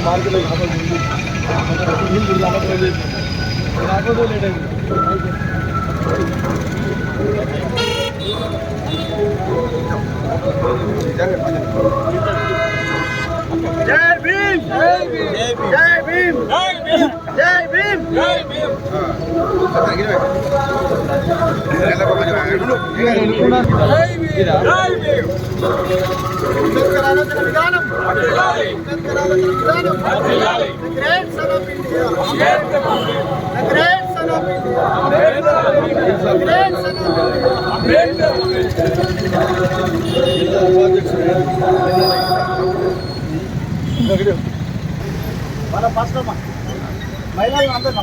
మార్కెట్లో రాకపోతే లేట్ అయింది జై భీమ్ జై భీమ్ జై భీమ్ జై భీమ్ జై భీమ్ మన ఫస్ట్ మహిళలు అందరూ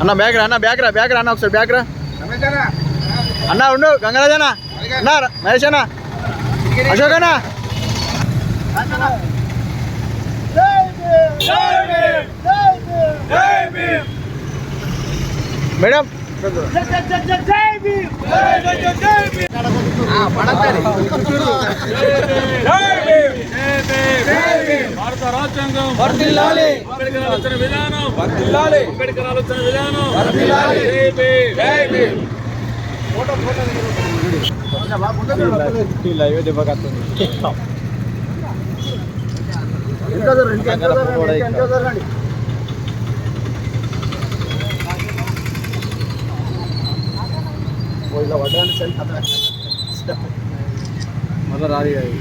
అన్న బ్యాగ్ రా అన్న బ్యాగ్ రా బ్యాగ్ రా అన్న ఒకసారి బ్యాగ్ రా. అన్న ఉండు గంగరాజనా అన్న మహేష్ అన్న. అశోకనా అన్న. మేడం. భారత రాజ్యాంగం అంబేద్కర్ ఆలోచన విధానం వర్ధిల్లాలి అంబేద్కర్ ఆలోచన విధానం వర్ధిల్లాలి జై భీమ్. జై భీమ్. లైవ్ దివ్వకత్తుంది మళ్ళీ రాదు ఇక ఇది.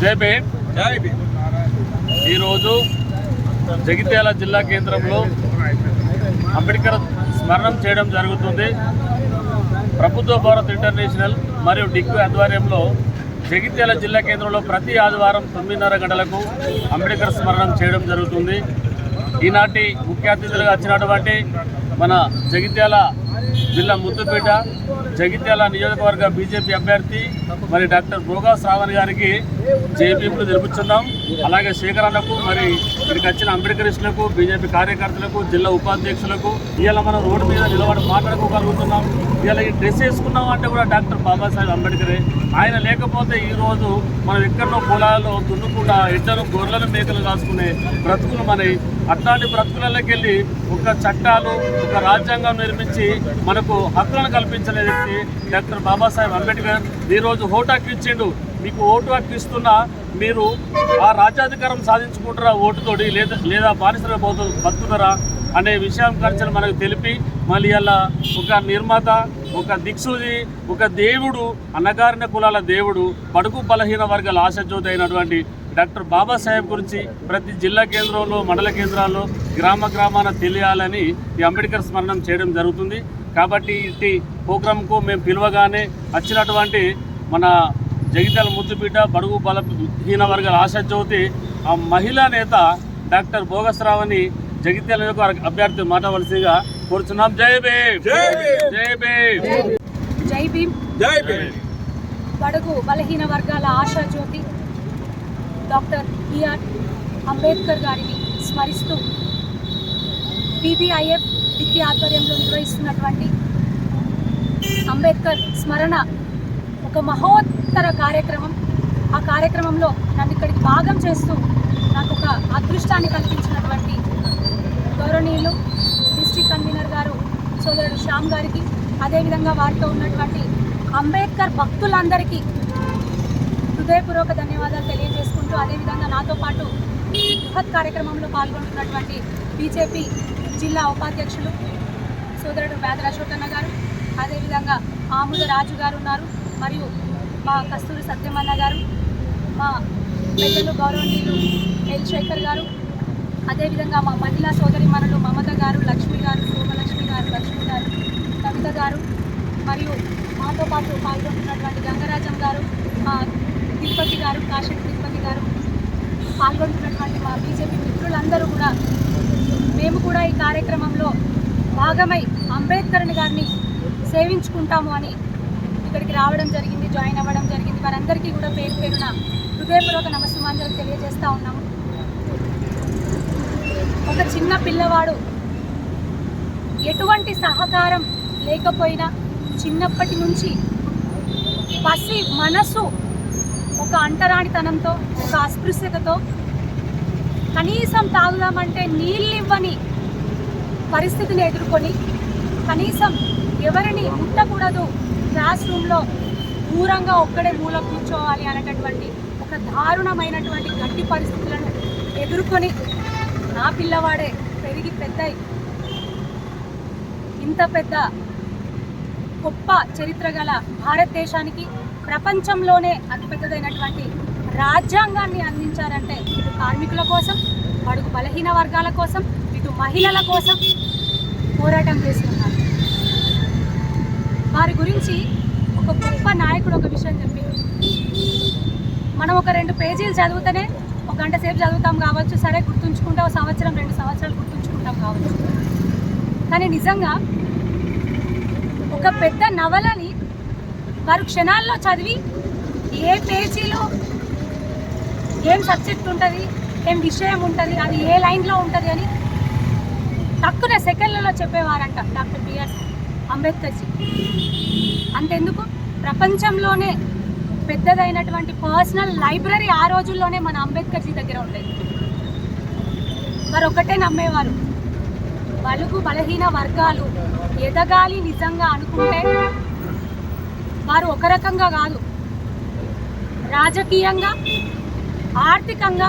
జై భీమ్ జై భీమ్ ఈరోజు జగిత్యాల జిల్లా కేంద్రంలో అంబేద్కర్ స్మరణం చేయడం జరుగుతుంది. ప్రభుత్వ భారత్ ఇంటర్నేషనల్ మరియు డిక్కు ఆధ్వర్యంలో జగిత్యాల జిల్లా కేంద్రంలో ప్రతి ఆదివారం తొమ్మిదిన్నర గంటలకు అంబేద్కర్ స్మరణం చేయడం జరుగుతుంది. ఈనాటి ముఖ్య అతిథులుగా వచ్చినటువంటి మన జగిత్యాల జిల్లా ముద్దుపేట జగిత్యాల నియోజకవర్గ బీజేపీ అభ్యర్థి మరి డాక్టర్ భోగా శ్రావణ్ గారికి జేపీలు తెలుపుతున్నాం అలాగే శేఖర్ అన్నకు మరి ఇక్కడికి వచ్చిన అంబేద్కరిస్టులకు బీజేపీ కార్యకర్తలకు జిల్లా ఉపాధ్యక్షులకు ఇవాళ మనం రోడ్డు మీద నిలబడి మాట్లాడుకోగలుగుతున్నాం. ఇవాళ ఈ డ్రెస్ వేసుకున్నాం అంటే కూడా డాక్టర్ బాబాసాహెబ్ అంబేద్కరే. ఆయన లేకపోతే ఈ రోజు మనం ఎక్కడో పొలాల్లో దున్నుకుండా ఎడ్లను గొర్రెలను మేకలు కాసుకునే బ్రతుకులు మన అట్లాంటి బ్రతుకులలోకి వెళ్ళి ఒక చట్టాలు ఒక రాజ్యాంగం నిర్మించి మనకు హక్కులను కల్పించిన వ్యక్తి డాక్టర్ బాబాసాహెబ్ అంబేద్కర్ ఈరోజు ఓటు హక్కు ఇచ్చిండు. మీకు ఓటు హక్కు ఇస్తున్నా మీరు ఆ రాజ్యాధికారం సాధించుకుంటారా ఓటుతోటి లేదా లేదా బానిసలు పోతు బతుకుతారా అనే విషయం గురించి మనకు తెలిపి మళ్ళీ అలా ఒక నిర్మాత ఒక దిక్సూది ఒక దేవుడు అన్నగారిన కులాల దేవుడు బడుగు బలహీన వర్గాల ఆశజ్యోతి అయినటువంటి డాక్టర్ బాబాసాహెబ్ గురించి ప్రతి జిల్లా కేంద్రంలో మండల కేంద్రాల్లో గ్రామ గ్రామాన తెలియాలని ఈ అంబేద్కర్ స్మరణం చేయడం జరుగుతుంది. కాబట్టి ఇట్టి ప్రోగ్రాంకు మేము పిలవగానే వచ్చినటువంటి మన జగిత్యాల ముద్దుపీట బడుగు బలహీన వర్గాల ఆశాజ్యోతి ఆ మహిళా నేత డాక్టర్ భోగస్రావని జగిత్యాల యొక్క అభ్యర్థి మాట్లాడవలసిందిగా కోరుచున్నాం. జై భీమ్! జై భీమ్! జై భీమ్! జై భీమ్! బడుగు బలహీన వర్గాల ఆశా జ్యోతి డాక్టర్ బిఆర్ అంబేద్కర్ గారిని స్మరిస్తూ పీబీఐఎఫ్ విద్య ఆధ్వర్యంలో నిర్వహిస్తున్నటువంటి అంబేద్కర్ స్మరణ ఒక మహోత్తర కార్యక్రమం. ఆ కార్యక్రమంలో నన్ను ఇక్కడికి భాగం చేస్తూ నాకు ఒక అదృష్టాన్ని కల్పించినటువంటి గౌరవనీయులు డిస్ట్రిక్ట్ కన్వీనర్ గారు సోదరుడు శ్యామ్ గారికి అదేవిధంగా వారితో ఉన్నటువంటి అంబేద్కర్ భక్తులందరికీ హృదయపూర్వక ధన్యవాదాలు తెలియజేస్తాను మాతో పాటు ఈ బృహత్ కార్యక్రమంలో పాల్గొంటున్నటువంటి బీజేపీ జిల్లా ఉపాధ్యక్షులు సోదరుడు పేదర అశోకన్న గారు అదేవిధంగా ఆముద రాజు గారు ఉన్నారు మరియు మా కస్తూరి సత్యమన్న గారు మా పెద్దలు గౌరవనీయులు ఎల్ శేఖర్ గారు అదేవిధంగా మా మహిళా సోదరి మనులు మమత గారు లక్ష్మి గారు సోమలక్ష్మి గారు లక్ష్మి గారు కవిత గారు మరియు మాతో పాటు పాల్గొంటున్నటువంటి గంగరాజం గారు మా తిరుపతి గారు కాశీ పాల్గొంటున్నటువంటి మా బీజేపీ మిత్రులందరూ కూడా మేము కూడా ఈ కార్యక్రమంలో భాగమై అంబేద్కర్ని గారిని సేవించుకుంటాము అని ఇక్కడికి రావడం జరిగింది జాయిన్ అవ్వడం జరిగింది. వారందరికీ కూడా పేరు పేరున హృదయపూర్వక నమస్సుమాంజలు తెలియజేస్తూ ఉన్నాము. ఒక చిన్న పిల్లవాడు ఎటువంటి సహకారం లేకపోయినా చిన్నప్పటి నుంచి పసి మనసు ఒక అంటరానితనంతో ఒక అస్పృశ్యతతో కనీసం తాగుదామంటే నీళ్ళు ఇవ్వని పరిస్థితిని ఎదుర్కొని కనీసం ఎవరిని ముట్టకూడదు క్లాస్ రూమ్లో దూరంగా ఒక్కడే మూల కూర్చోవాలి అనేటటువంటి ఒక దారుణమైనటువంటి గట్టి పరిస్థితులను ఎదుర్కొని నా పిల్లవాడే పెరిగి పెద్ద ఇంత పెద్ద గొప్ప చరిత్ర గల భారతదేశానికి ప్రపంచంలోనే అతిపెద్దదైనటువంటి రాజ్యాంగాన్ని అందించారంటే ఇటు కార్మికుల కోసం అడుగు బలహీన వర్గాల కోసం ఇటు మహిళల కోసం పోరాటం చేస్తున్నారు. వారి గురించి ఒక గొప్ప నాయకుడు ఒక విషయం చెప్పింది మనం ఒక రెండు పేజీలు చదివితేనే ఒక గంట సేపు చదువుతాం కావచ్చు సరే గుర్తుంచుకుంటాం సంవత్సరం రెండు సంవత్సరాలు గుర్తుంచుకుంటాం కావచ్చు. కానీ నిజంగా ఒక పెద్ద నవలని వారు క్షణాల్లో చదివి ఏ పేజీలో ఏం సబ్జెక్ట్ ఉంటుంది ఏం విషయం ఉంటుంది అది ఏ లైన్లో ఉంటుంది అని తక్కువ సెకండ్లలో చెప్పేవారంట డాక్టర్ బిఆర్ అంబేద్కర్జీ అంతెందుకు? ప్రపంచంలోనే పెద్దదైనటువంటి పర్సనల్ లైబ్రరీ ఆ రోజుల్లోనే మన అంబేద్కర్జీ దగ్గర ఉండేది. వారు ఒకటే నమ్మేవారు. బలుగు బలహీన వర్గాలు ఎదగాలి నిజంగా అనుకుంటే వారు ఒక రకంగా కాదు. రాజకీయంగా ఆర్థికంగా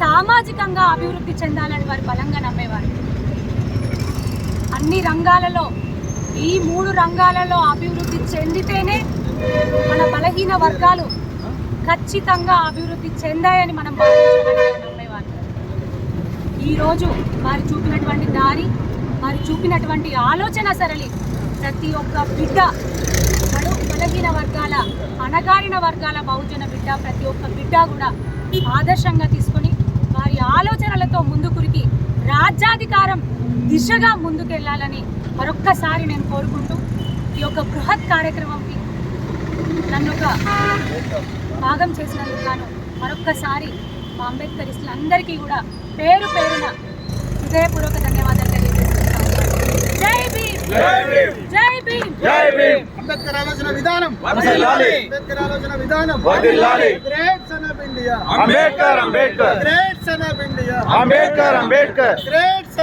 సామాజికంగా అభివృద్ధి చెందాలని వారు బలంగా నమ్మేవారు. అన్ని రంగాలలో ఈ మూడు రంగాలలో అభివృద్ధి చెందితేనే మన బలహీన వర్గాలు ఖచ్చితంగా అభివృద్ధి చెందాయని మనం భావించాలని నమ్మేవారు. ఈరోజు వారు చూపినటువంటి దారి వారు చూపినటువంటి ఆలోచన సరళి ప్రతి ఒక్క బిడ్డ బలహీన వర్గాల అణగారిన వర్గాల బహుజన బిడ్డ ప్రతి ఒక్క బిడ్డ కూడా ఆదర్శంగా తీసుకొని వారి ఆలోచనలతో ముందుకురికి రాజ్యాధికారం దిశగా ముందుకెళ్ళాలని మరొక్కసారి నేను కోరుకుంటూ ఈ యొక్క బృహత్ కార్యక్రమంకి నన్ను ఒక భాగం చేసినందుకు గాను మరొక్కసారి మా అంబేద్కరిస్టులందరికీ కూడా పేరు పేరున హృదయపూర్వక ధన్యవాదాలు తెలియజేస్తున్నాను. జై భీమ్! జై భీమ్! జై భీమ్! అంబేద్కర్ ఆలోచన విధానం. అంబేద్కర్ ఆలోచన విధానం. Great son of India Ambedkar Ambedkar. Great son of India Ambedkar Ambedkar. Great son